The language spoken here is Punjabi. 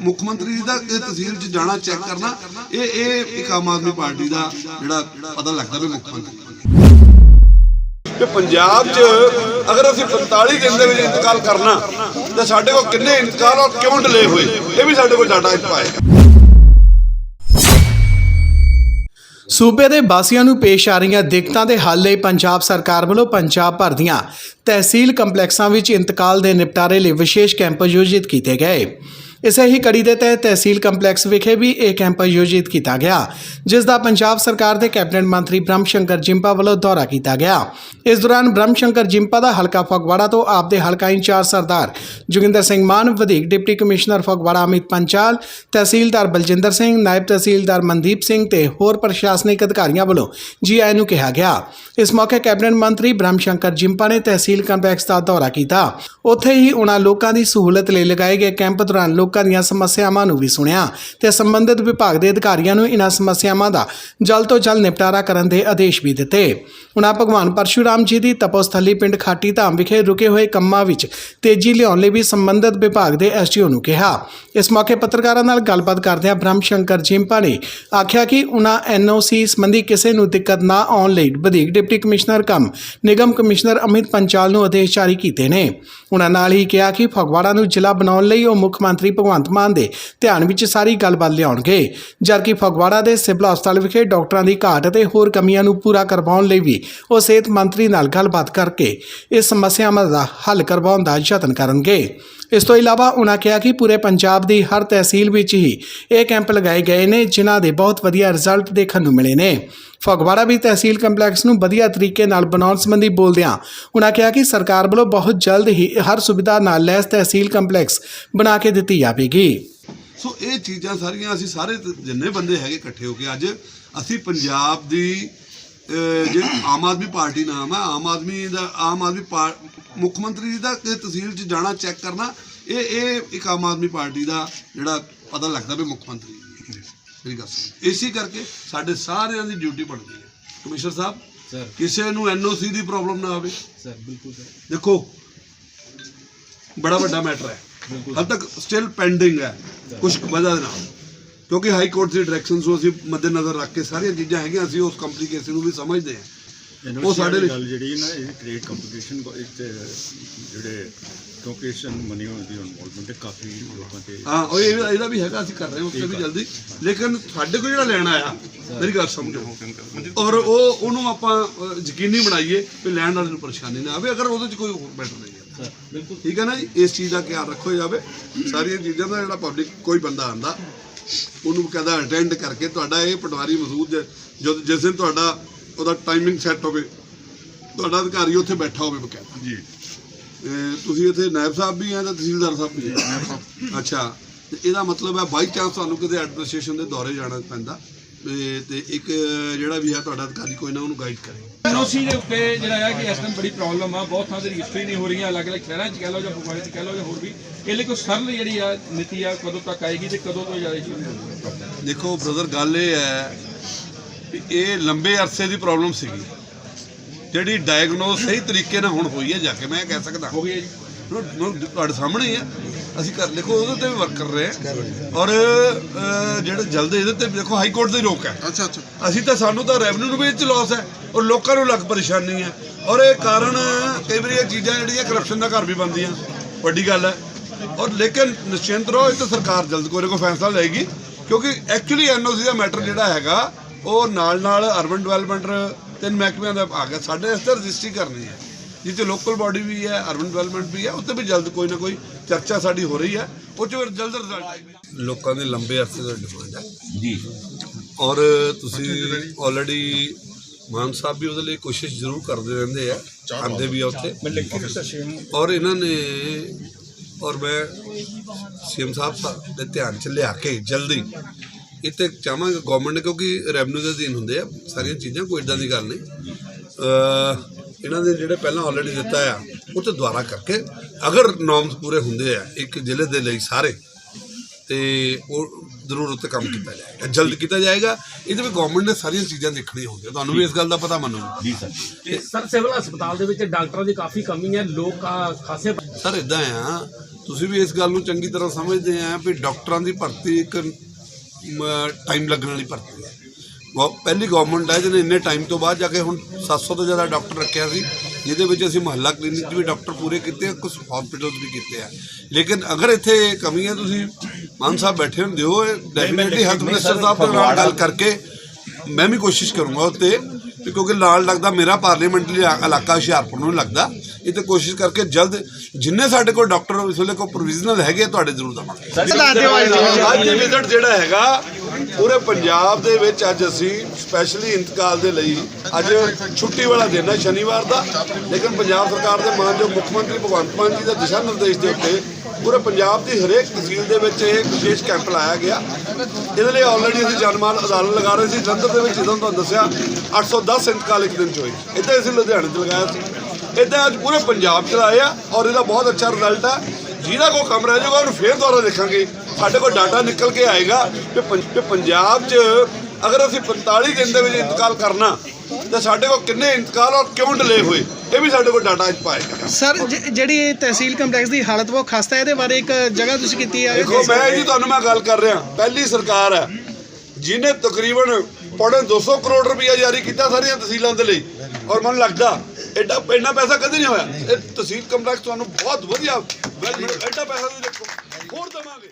ਮੁੱਖ ਮੰਤਰੀ ਜੀ ਦਾ ਇਹ ਤਹਿਸੀਲ 'ਚ ਜਾਣਾ ਚੈੱਕ ਕਰਨਾ ਇਹ ਇਹ ਇੱਕ ਆਮ ਆਦਮੀ ਪਾਰਟੀ ਦਾ ਜਿਹੜਾ ਪਤਾ ਲੱਗਦਾ ਵੀ ਮੁੱਖ ਮੰਤਰੀ। ਕਿ ਪੰਜਾਬ 'ਚ ਅਗਰ ਅਸੀਂ 45 ਦਿਨ ਦੇ ਵਿੱਚ ਇੰਤਕਾਲ ਕਰਨਾ ਤਾਂ ਸਾਡੇ ਕੋਲ ਕਿੰਨੇ ਇੰਤਕਾਲ ਔਰ ਕਿਉਂ ਡਿਲੇ ਹੋਏ ਇਹ ਵੀ ਸਾਡੇ ਕੋਲ ਡਾਟਾ ਇੱਥੇ ਆਏਗਾ। ਸੂਬੇ ਦੇ ਵਾਸੀਆਂ ਨੂੰ ਪੇਸ਼ ਆ ਰਹੀਆਂ ਦਿੱਕਤਾਂ ਦੇ ਹੱਲ ਲਈ ਪੰਜਾਬ ਸਰਕਾਰ ਵੱਲੋਂ ਪੰਜਾਬ ਭਰ ਦੀਆਂ ਤਹਿਸੀਲ ਕੰਪਲੈਕਸਾਂ ਵਿੱਚ ਇੰਤਕਾਲ ਦੇ ਨਿਪਟਾਰੇ ਲਈ ਵਿਸ਼ੇਸ਼ ਕੈਂਪ ਆਯੋਜਿਤ ਕੀਤੇ ਗਏ। ਇਸੇ ਹੀ ਕੜੀ ਦੇ ਤਹਿਤ ਤਹਿਸੀਲ ਕੰਪਲੈਕਸ ਵਿਖੇ ਵੀ ਇਹ ਕੈਂਪ ਆਯੋਜਿਤ ਕੀਤਾ ਗਿਆ, ਜਿਸ ਦਾ ਪੰਜਾਬ ਸਰਕਾਰ ਦੇ ਕੈਬਨਿਟ ਮੰਤਰੀ ਬ੍ਰਹਮ ਸ਼ੰਕਰ ਜਿੰਪਾ ਵੱਲੋਂ ਦੌਰਾ ਕੀਤਾ ਗਿਆ। ਇਸ ਦੌਰਾਨ ਬ੍ਰਹਮ ਸ਼ੰਕਰ ਜਿੰਪਾ ਦਾ ਹਲਕਾ ਫਗਵਾੜਾ ਤੋਂ ਆਪ ਦੇ ਹਲਕਾ ਇੰਚਾਰਜ ਸਰਦਾਰ ਜੋਗਿੰਦਰ ਸਿੰਘ ਮਾਨ, ਵਧੇਕ ਡਿਪਟੀ ਕਮਿਸ਼ਨਰ ਫਗਵਾੜਾ ਅਮਿਤ ਪੰਚਾਲ, ਤਹਿਸੀਲਦਾਰ ਬਲਜਿੰਦਰ ਸਿੰਘ, ਨਾਇਬ ਤਹਿਸੀਲਦਾਰ ਮਨਦੀਪ ਸਿੰਘ ਤੇ ਹੋਰ ਪ੍ਰਸ਼ਾਸਨਿਕ ਅਧਿਕਾਰੀਆਂ ਵੱਲੋਂ ਜੀ ਆਈ ਨੂੰ ਕਿਹਾ ਗਿਆ। ਇਸ ਮੌਕੇ ਕੈਬਨਿਟ ਮੰਤਰੀ ਬ੍ਰਹਮ ਸ਼ੰਕਰ ਜਿੰਪਾ ਨੇ ਤਹਿਸੀਲ ਕੰਪਲੈਕਸ ਦਾ ਦੌਰਾ ਕੀਤਾ। ਉੱਥੇ ਹੀ ਉਹਨਾਂ ਲੋਕਾਂ ਦੀ ਸਹੂਲਤ ਲਈ ਲਗਾਏ ਗਏ ਕੈਂਪ ਦੌਰਾਨ ਲੋਕਾਂ ਦੀਆਂ ਸਮੱਸਿਆਵਾਂ ਨੂੰ ਵੀ ਸੁਣਿਆ ਤੇ ਸੰਬੰਧਿਤ ਵਿਭਾਗ ਦੇ ਅਧਿਕਾਰੀਆਂ ਨੂੰ ਇਹਨਾਂ ਸਮੱਸਿਆਵਾਂ ਦਾ ਜਲਦ ਤੋਂ ਜਲਦ ਨਿਪਟਾਰਾ ਕਰਨ ਦੇ ਆਦੇਸ਼ ਵੀ ਦਿੱਤੇ। ਉਹਨਾਂ ਭਗਵਾਨ ਪਰਸ਼ੂਰਾਮ ਜੀ ਦੀ ਤਪੋਸਥਲੀ ਪਿੰਡ ਖਾਟੀ ਧਾਮ ਵਿਖੇ ਰੁਕੇ ਹੋਏ ਕੰਮਾਂ ਵਿੱਚ ਤੇਜ਼ੀ ਲਿਆਉਣ ਲਈ ਵੀ ਸੰਬੰਧਿਤ ਵਿਭਾਗ ਦੇ ਐਸਡੀਓ ਨੂੰ ਕਿਹਾ। ਇਸ ਮੌਕੇ ਪੱਤਰਕਾਰਾਂ ਨਾਲ ਗੱਲਬਾਤ ਕਰਦਿਆਂ ਬ੍ਰਹਮ ਸ਼ੰਕਰ ਜਿੰਪਾ ਨੇ ਆਖਿਆ ਕਿ ਉਹਨਾਂ ਐਨਓਸੀ ਸੰਬੰਧੀ ਕਿਸੇ ਨੂੰ ਦਿੱਕਤ ਨਾ ਆਉਣ ਲਈ ਵਧੀਕ ਡਿਪਟੀ ਕਮਿਸ਼ਨਰ ਕੰਮ ਨਿਗਮ ਕਮਿਸ਼ਨਰ ਅਮਿਤ ਪੰਚਾਲ ਨੂੰ ਆਦੇਸ਼ ਜਾਰੀ ਕੀਤੇ ਨੇ। ਉਹਨਾਂ ਨਾਲ ਹੀ ਕਿਹਾ ਕਿ ਫਗਵਾੜਾ ਨੂੰ ਜ਼ਿਲ੍ਹਾ ਬਣਾਉਣ ਲਈ ਉਹ ਮੁੱਖ ਮੰਤਰੀ ਭਗਵੰਤ ਮਾਨ ਦੇ ਧਿਆਨ ਵਿੱਚ ਸਾਰੀ ਗੱਲਬਾਤ ਲਿਆਉਣਗੇ। ਜਦਕਿ ਫਗਵਾੜਾ ਦੇ ਸਿਵਲ ਹਸਪਤਾਲ ਵਿਖੇ ਡਾਕਟਰਾਂ ਦੀ ਘਾਟ ਅਤੇ ਹੋਰ ਕਮੀਆਂ ਨੂੰ ਪੂਰਾ ਕਰਵਾਉਣ ਲਈ ਵੀ ਉਹ ਸਿਹਤ ਮੰਤਰੀ ਨਾਲ ਗੱਲਬਾਤ ਕਰਕੇ ਇਸ ਸਮੱਸਿਆਵਾਂ ਦਾ ਹੱਲ ਕਰਵਾਉਣ ਦਾ ਯਤਨ ਕਰਨਗੇ। ਇਸ ਤੋਂ ਇਲਾਵਾ ਉਹਨਾਂ ਕਿਹਾ ਕਿ ਪੂਰੇ ਪੰਜਾਬ ਦੀ ਹਰ ਤਹਿਸੀਲ ਵਿੱਚ ਹੀ ਇਹ ਕੈਂਪ ਲਗਾਏ ਗਏ ਨੇ, ਜਿਨ੍ਹਾਂ ਦੇ ਬਹੁਤ ਵਧੀਆ ਰਿਜ਼ਲਟ ਦੇਖਣ ਨੂੰ ਮਿਲੇ ਨੇ। ਫਗਵਾੜਾ ਵੀ ਤਹਿਸੀਲ ਕੰਪਲੈਕਸ ਨੂੰ ਵਧੀਆ ਤਰੀਕੇ ਨਾਲ ਬਣਾਉਣ ਸੰਬੰਧੀ ਬੋਲਦਿਆਂ ਉਹਨਾਂ ਕਿਹਾ ਕਿ ਸਰਕਾਰ ਵੱਲੋਂ ਬਹੁਤ ਜਲਦ ਹੀ ਹਰ ਸੁਵਿਧਾ ਨਾਲ ਲੈਸ ਤਹਿਸੀਲ ਕੰਪਲੈਕਸ ਬਣਾ ਕੇ ਦਿੱਤੀ ਜਾਵੇਗੀ। ਸੋ ਇਹ ਚੀਜ਼ਾਂ ਸਾਰੀਆਂ ਅਸੀਂ ਸਾਰੇ ਜਿੰਨੇ ਬੰਦੇ ਹੈਗੇ ਇਕੱਠੇ ਹੋ ਕੇ ਅੱਜ ਅਸੀਂ ਪੰਜਾਬ ਦੀ ਅਹ, ਜੇ ਆਮ ਆਦਮੀ ਪਾਰਟੀ ਨਾਮ ਹੈ ਆਮ ਆਦਮੀ ਦਾ ਆਮ ਆਦਮੀ ਪਾ- ਮੁੱਖ ਮੰਤਰੀ ਜੀ ਦਾ ਤਹਿਸੀਲ 'ਚ ਜਾਣਾ ਚੈੱਕ ਕਰਨਾ ਇਹ ਇਹ ਇੱਕ ਆਮ ਆਦਮੀ ਪਾਰਟੀ ਦਾ ਜਿਹੜਾ ਪਤਾ ਲੱਗਦਾ ਵੀ ਮੁੱਖ ਮੰਤਰੀ। ਮੇਰੀ ਗੱਲ ਸੁਣੋ। ਇਸੇ ਕਰਕੇ ਸਾਡੇ ਸਾਰਿਆਂ ਦੀ ਡਿਊਟੀ ਬਣਦੀ ਹੈ। ਕਮਿਸ਼ਨਰ ਸਾਹਿਬ ਸਰ ਕਿਸੇ ਨੂੰ ਐਨਓਸੀ ਦੀ ਪ੍ਰੋਬਲਮ ਨਾ ਆਵੇ। ਸਰ ਬਿਲਕੁਲ ਸਰ ਦੇਖੋ ਬੜਾ ਵੱਡਾ ਮੈਟਰ ਹੈ। ਹਾਲ ਤੱਕ ਸਟਿਲ ਪੈਂਡਿੰਗ ਹੈ ਕੁਝ ਵਜ੍ਹਾ ਦੇ ਨਾਲ। ਕਿਉਂਕਿ ਹਾਈ ਕੋਰਟ ਦੀ ਡਾਇਰੈਕਸ਼ਨਸ ਨੂੰ ਅਸੀਂ ਮੱਦੇਨਜ਼ਰ ਰੱਖ ਕੇ ਸਾਰੀਆਂ ਚੀਜ਼ਾਂ ਹੈਗੀਆਂ ਅਸੀਂ ਉਸ ਕੰਪਲਿਕੇਸ਼ਨ ਨੂੰ ਵੀ ਸਮਝਦੇ ਹਾਂ। ਉਹ ਸਾਡੇ ਲਈ ਗੱਲ ਜਿਹੜੀ ਨਾ ਇਹ ਕ੍ਰੀਏਟ ਕੰਪਲੀਕੇਸ਼ਨ ਇੱਕ ਜਿਹੜੇ ਕਿਉਂਕਿ ਇਸ ਮਨੀ ਦੀ ਇਨਵੋਲਵਮੈਂਟ ਕਾਫੀ ਲੋਕਾਂ ਤੇ ਹਾਂ ਉਹ ਇਹ ਇਹਦਾ ਵੀ ਹੈਗਾ ਅਸੀਂ ਕਰ ਰਹੇ ਹਾਂ ਉਸ ਤੇ ਵੀ ਜਲਦੀ। ਲੇਕਿਨ ਸਾਡੇ ਕੋਲ ਜਿਹੜਾ ਲੈਣ ਆਇਆ ਮੇਰੀ ਗੱਲ ਸਮਝੋ। ਔਰ ਉਹ ਉਹਨੂੰ ਆਪਾਂ ਯਕੀਨੀ ਬਣਾਈਏ ਕਿ ਲੈਣ ਵਾਲੇ ਨੂੰ ਪਰੇਸ਼ਾਨੀ ਨਾ ਆਵੇ ਅਗਰ ਉਹਦੇ 'ਚ ਕੋਈ ਮੈਟਰ ਨਹੀਂ ਹੈ। ਬਿਲਕੁਲ। ਠੀਕ ਹੈ ਨਾ ਜੀ? ਇਸ ਚੀਜ਼ ਦਾ ਖਿਆਲ ਰੱਖੋ ਜਾਵੇ। ਸਾਰੀਆਂ ਚੀਜ਼ਾਂ ਦਾ ਜਿਹੜਾ ਪਬਲਿਕ ਕੋਈ ਬੰਦਾ ਆਂਦਾ ਉਹਨੂੰ ਕਹਿੰਦਾ ਅਟੈਂਡ ਕਰਕੇ ਤੁਹਾਡਾ ਇਹ ਪਟਵਾਰੀ ਮਸੂਦ ਜਦ ਜਿਸ ਦਿਨ ਤੁਹਾਡਾ ਉਹਦਾ ਟਾਈਮਿੰਗ ਸੈੱਟ ਹੋਵੇ ਤੁਹਾਡਾ ਅਧਿਕਾਰੀ ਉੱਥੇ ਬੈਠਾ ਹੋਵੇ ਬਕਾਇਦਾ। ਜੀ। ਤੁਸੀਂ ਇੱਥੇ ਨਾਇਬ ਸਾਹਿਬ ਵੀ ਆ ਤੇ ਤਹਿਸੀਲਦਾਰ ਸਾਹਿਬ ਵੀ ਆ? ਅੱਛਾ ਤੇ ਇਹਦਾ ਮਤਲਬ ਹੈ ਬਾਈ ਚਾਂਸ ਤੁਹਾਨੂੰ ਕਿਤੇ ਐਡਮਿਨਿਸਟ੍ਰੇਸ਼ਨ ਦੇ ਦੌਰੇ ਜਾਣਾ ਪੈਂਦਾ ਤੇ- ਤੇ ਇੱਕ ਜਿਹੜਾ ਵੀ ਹੈ ਤੁਹਾਡਾ ਅਧਿਕਾਰੀ ਕੋਈ ਨਾ ਉਹਨੂੰ ਗਾਈਡ ਕਰੇ। ਐਨਓਸੀ ਦੇ ਉੱਤੇ ਜਿਹੜਾ ਹੈ ਕਿ ਇਸ ਟਾਈਮ ਬੜੀ ਪ੍ਰੋਬਲਮ ਆ ਬਹੁਤ ਥਾਂ ਤੇ ਰਜਿਸਟਰੀ ਨਹੀਂ ਹੋ ਰਹੀਆਂ ਅਲੱਗ-ਅਲੱਗ ਸ਼ਹਿਰਾਂ 'ਚ ਕਹਿ ਲਓ ਜਾਂ ਫਗਵਾੜੇ 'ਚ ਕਹਿ ਲਓ ਜਾਂ ਹੋਰ ਵੀ ਇਹ ਲਈ ਕੋਈ ਸਰਲ ਜਿਹੜੀ ਆ ਨੀਤੀ ਆ ਕਦੋਂ ਤੱਕ ਆਏਗੀ ਤੇ ਕਦੋਂ ਤੋਂ ਜਾਏਗੀ ਦੇਖੋ ਬ੍ਰਦਰ ਗੱਲ ਇਹ ਹੈ ਇਹ ਲੰਬੇ ਅਰਸੇ ਦੀ ਪ੍ਰੋਬਲਮ ਸੀਗੀ। ਜਿਹੜੀ ਡਾਇਗਨੋਸ ਸਹੀ ਤਰੀਕੇ ਨਾਲ ਹੁਣ ਹੋਈ ਹੈ ਜਾ ਕੇ ਮੈਂ ਕਹਿ ਸਕਦਾ। ਹੋ ਗਈ ਹੈ ਜੀ। ਤੁਹਾਡੇ ਸਾਹਮਣੇ ਹੀ ਹੈ ਅਸੀਂ ਕਰ ਦੇਖੋ ਉਹਦੇ ਤੇ ਵੀ ਵਰਕ ਕਰ ਰਹੇ ਹਾਂ ਔਰ ਜਿਹੜੇ ਜਲਦ ਇਹਦੇ ਤੇ ਦੇਖੋ ਹਾਈ ਕੋਰਟ ਦੀ ਰੋਕ ਹੈ ਅੱਛਾ ਅੱਛਾ। ਅਸੀਂ ਤਾਂ ਸਾਨੂੰ ਤਾਂ ਰੈਵਨਿਊ ਨੂੰ ਵੀ ਇਹ 'ਚ ਲਾਸ ਹੈ ਔਰ ਲੋਕਾਂ ਨੂੰ ਲੱਗ ਪਰੇਸ਼ਾਨੀ ਹੈ। ਔਰ ਇਹ ਕਾਰਨ ਕਈ ਵਾਰੀ ਇਹ ਚੀਜ਼ਾਂ ਜਿਹੜੀਆਂ ਕਰਪਸ਼ਨ ਦਾ ਘਰ ਵੀ ਬਣਦੀਆਂ। ਵੱਡੀ ਗੱਲ ਹੈ। ਔਰ ਲੇਕਿਨ ਨਿਸ਼ਚਿੰਤ ਰਹੋ ਇਹ ਤਾਂ ਸਰਕਾਰ ਜਲਦ ਕੋਈ ਨਾ ਕੋਈ ਫੈਸਲਾ ਲਏਗੀ। ਕਿਉਂਕਿ ਐਕਚੁਅਲੀ ਐਨਓਸੀ ਦਾ ਮੈਟਰ ਜਿਹੜਾ ਹੈਗਾ ਉਹ ਨਾਲ ਨਾਲ ਅਰਬਨ ਡਿਵੈਲਪਮੈਂਟ ਤਿੰਨ ਮਹਿਕਮਿਆਂ ਦਾ ਆ ਗਿਆ ਸਾਡੇ ਇਸ ਤੇ ਰਜਿਸਟਰੀ ਕਰਨੀ ਹੈ। ਜਿੱਥੇ ਲੋਕਲ ਬਾਡੀ ਵੀ ਹੈ ਅਰਬਨ ਡਿਵੈਲਪਮੈਂਟ ਵੀ ਹੈ ਉੱਤੇ ਵੀ ਜਲਦ ਕੋਈ ਨਾ ਕੋਈ ਚਰਚਾ ਸਾਡੀ ਹੋ ਰਹੀ ਹੈ ਉਹ ਚ ਫਿਰ ਜਲਦ ਰਿਜ਼ਲਟ ਆਏਗਾ। ਲੋਕਾਂ ਦੇ ਲੰਬੇ ਅਰਸੇ ਦਾ ਡਿਮਾਂਡ ਹੈ। ਜੀ। ਔਰ ਤੁਸੀਂ ਆਲਰੇਡੀ ਮਾਨ ਸਾਹਿਬ ਵੀ ਉਹਦੇ ਲਈ ਕੋਸ਼ਿਸ਼ ਜ਼ਰੂਰ ਕਰਦੇ ਰਹਿੰਦੇ ਆ ਆਉਂਦੇ ਵੀ ਆ ਉੱਥੇ। ਔਰ ਇਹਨਾਂ ਨੇ ਔਰ ਮੈਂ ਸੀਐਮ ਸਾਹਿਬ ਦੇ ਧਿਆਨ ਚ ਲਿਆ ਕੇ ਜਲਦੀ ਇਹ ਤੇ ਚਾਹਾਂਗਾ ਗਵਰਨਮੈਂਟ ਨੇ ਕਿਉਂਕਿ ਰੈਵਨਿਊ ਦੇ ਅਧੀਨ ਹੁੰਦੇ ਆ ਸਾਰੀਆਂ ਚੀਜ਼ਾਂ ਕੋਈ ਇਦਾਂ ਦੀ ਗੱਲ ਨਹੀਂ। ਇਹਨਾਂ ਦੇ ਜਿਹੜੇ ਪਹਿਲਾਂ ਆਲਰੇਡੀ ਦਿੱਤਾ ਆ ਉਹ ਤੇ ਦੁਬਾਰਾ ਕਰਕੇ ਅਗਰ ਨੋਰਮਸ ਪੂਰੇ ਹੁੰਦੇ ਆ ਇੱਕ ਜ਼ਿਲ੍ਹੇ ਦੇ ਲਈ ਸਾਰੇ ਤੇ ਉਹ ਜ਼ਰੂਰ ਉੱਤੇ ਕੰਮ ਕੀਤਾ ਜਾਏਗਾ ਜਲਦ ਕੀਤਾ ਜਾਏਗਾ। ਇਹਦੇ ਵਿੱਚ ਗਵਰਨਮੈਂਟ ਨੇ ਸਾਰੀਆਂ ਚੀਜ਼ਾਂ ਦੇਖਣੀਆਂ ਹੁੰਦੀਆਂ ਤੁਹਾਨੂੰ ਵੀ ਇਸ ਗੱਲ ਦਾ ਪਤਾ ਮੰਨੋ। ਜੀ ਸਰ ਸਿਵਲ ਹਸਪਤਾਲ ਦੇ ਵਿੱਚ ਡਾਕਟਰਾਂ ਦੀ ਕਾਫੀ ਕਮੀ ਹੈ ਲੋਕ ਆ- ਖਾਸੇ ਸਰ ਇਦਾਂ ਆ ਤੁਸੀਂ ਵੀ ਇਸ ਗੱਲ ਨੂੰ ਚੰਗੀ ਤਰ੍ਹਾਂ ਸਮਝਦੇ ਆ ਵੀ ਡਾਕਟਰਾਂ ਦੀ ਭਰਤੀ ਇੱਕ ਟਾਈਮ ਲੱਗਣ ਵਾਲੀ ਭਰਤੀ ਹੈ। ਪਹਿਲੀ ਗਵਰਨਮੈਂਟ ਹੈ ਜਿਹਨੇ ਇੰਨੇ ਟਾਈਮ ਤੋਂ ਬਾਅਦ ਜਾ ਕੇ ਹੁਣ 700 ਤੋਂ ਜ਼ਿਆਦਾ ਡਾਕਟਰ ਰੱਖਿਆ ਸੀ ਜਿਹਦੇ ਵਿੱਚ ਅਸੀਂ ਮੁਹੱਲਾ ਕਲੀਨਿਕ 'ਚ ਵੀ ਡਾਕਟਰ ਪੂਰੇ ਕੀਤੇ ਆ ਕੁਝ ਹਸਪੀਟਲਸ ਵੀ ਕੀਤੇ ਆ। ਲੇਕਿਨ ਅਗਰ ਇੱਥੇ ਕਮੀ ਹੈ ਤੁਸੀਂ ਮਾਨ ਸਾਹਿਬ ਬੈਠੇ ਹੁੰਦੇ ਹੋ ਡੈਫੀਨਿਟਲੀ ਹੈਲਥ ਮਿਨਿਸਟਰ ਸਾਹਿਬ ਦੇ ਨਾਲ ਗੱਲ ਕਰਕੇ ਮੈਂ ਵੀ ਕੋਸ਼ਿਸ਼ ਕਰੂੰਗਾ ਉੱਤੇ ਕਿਉਂਕਿ ਨਾਲ ਲੱਗਦਾ ਮੇਰਾ ਪਾਰਲੀਮੈਂਟਰੀ ਇਲਾਕਾ ਹੁਸ਼ਿਆਰਪੁਰ ਨੂੰ ਲੱਗਦਾ। ਇਹ ਤੇ ਕੋਸ਼ਿਸ਼ ਕਰਕੇ ਜਲਦ ਜਿੰਨੇ ਸਾਡੇ ਕੋਲ ਡਾਕਟਰ ਇਸ ਵੇਲੇ ਕੋਲ ਪ੍ਰੋਵੀਜ਼ਨਲ ਹੈਗੇ ਤੁਹਾਡੇ ਜ਼ਰੂਰ ਦਵਾਂਗੇ। ਅੱਜ ਵਿਜ਼ਿਟ ਜਿਹੜਾ ਹੈਗਾ ਪੂਰੇ ਪੰਜਾਬ ਦੇ ਵਿੱਚ ਅੱਜ ਅਸੀਂ ਸਪੈਸ਼ਲੀ ਇੰਤਕਾਲ ਦੇ ਲਈ ਅੱਜ ਛੁੱਟੀ ਵਾਲਾ ਦਿਨ ਹੈ ਸ਼ਨੀਵਾਰ ਦਾ। ਲੇਕਿਨ ਪੰਜਾਬ ਸਰਕਾਰ ਦੇ ਮਾਨਯੋਗ ਮੁੱਖ ਮੰਤਰੀ ਭਗਵੰਤ ਮਾਨ ਜੀ ਦੇ ਦਿਸ਼ਾ ਨਿਰਦੇਸ਼ ਦੇ ਉੱਤੇ ਪੂਰੇ ਪੰਜਾਬ ਦੀ ਹਰੇਕ ਤਹਿਸੀਲ ਦੇ ਵਿੱਚ ਇਹ ਵਿਸ਼ੇਸ਼ ਕੈਂਪ ਲਾਇਆ ਗਿਆ। ਇਹਦੇ ਲਈ ਆਲਰੇਡੀ ਅਸੀਂ ਜਨਮਾਲ ਅਦਾਲਤ ਲਗਾ ਰਹੇ ਸੀ। ਜਲੰਧਰ ਦੇ ਵਿੱਚ ਜਦੋਂ ਤੁਹਾਨੂੰ ਦੱਸਿਆ 810 ਇੰਤਕਾਲ ਇੱਕ ਦਿਨ ਚ ਹੋਏ ਇੱਦਾਂ ਅਸੀਂ ਲੁਧਿਆਣੇ 'ਚ ਲਗਾਇਆ ਸੀ। ਇੱਦਾਂ ਅੱਜ ਪੂਰੇ ਪੰਜਾਬ ਚ ਲਾਏ ਆ ਔਰ ਇਹਦਾ ਬਹੁਤ ਅੱਛਾ ਰਿਜ਼ਲਟ ਹੈ ਜਿਹਦਾ ਕੋਈ ਕੰਮ ਰਹਿ ਜਾਊਗਾ ਉਹਨੂੰ ਫੇਰ ਦੁਬਾਰਾ ਦੇਖਾਂਗੇ। ਸਾਡੇ ਕੋਲ ਡਾਟਾ ਨਿਕਲ ਕੇ ਆਏਗਾ ਕਿ ਕਿ ਪੰਜਾਬ 'ਚ ਅਗਰ ਅਸੀਂ 45 ਦਿਨ ਦੇ ਵਿੱਚ ਇੰਤਕਾਲ ਕਰਨਾ ਤਾਂ ਸਾਡੇ ਕੋਲ ਕਿੰਨੇ ਇੰਤਕਾਲ ਔਰ ਕਿਉਂ ਡਿਲੇ ਹੋਏ ਇਹ ਵੀ ਸਾਡੇ ਕੋਲ ਡਾਟਾ ਅੱਜ ਪਾਏਗਾ। ਸਰ ਜਿਹੜੀ ਇਹ ਤਹਿਸੀਲ ਕੰਪਲੈਕਸ ਦੀ ਹਾਲਤ ਬਹੁਤ ਖਸਤਾ ਹੈ ਇਹਦੇ ਬਾਰੇ ਇੱਕ ਜਗ੍ਹਾ ਤੁਸੀਂ ਕੀਤੀ ਹੈ। ਦੇਖੋ ਮੈਂ ਜੀ ਤੁਹਾਨੂੰ ਮੈਂ ਗੱਲ ਕਰ ਰਿਹਾ ਪਹਿਲੀ ਸਰਕਾਰ ਹੈ ਜਿਹਨੇ ਤਕਰੀਬਨ ਪੌਣੇ 200 ਕਰੋੜ ਰੁਪਇਆ ਜਾਰੀ ਕੀਤਾ ਸਾਰੀਆਂ ਤਹਿਸੀਲਾਂ ਦੇ ਲਈ ਔਰ ਮੈਨੂੰ ਲੱਗਦਾ ਐਡਾ ਇੰਨਾ ਪੈਸਾ ਕਦੇ ਨਹੀਂ ਹੋਇਆ। ਇਹ ਤਹਿਸੀਲ ਕੰਪਲੈਕਸ ਤੁਹਾਨੂੰ ਬਹੁਤ ਵਧੀਆ ਐਡਾ ਪੈਸਾ ਤੁਸੀਂ ਦੇਖੋ। ਹੋਰ ਦਵਾਂਗੇ।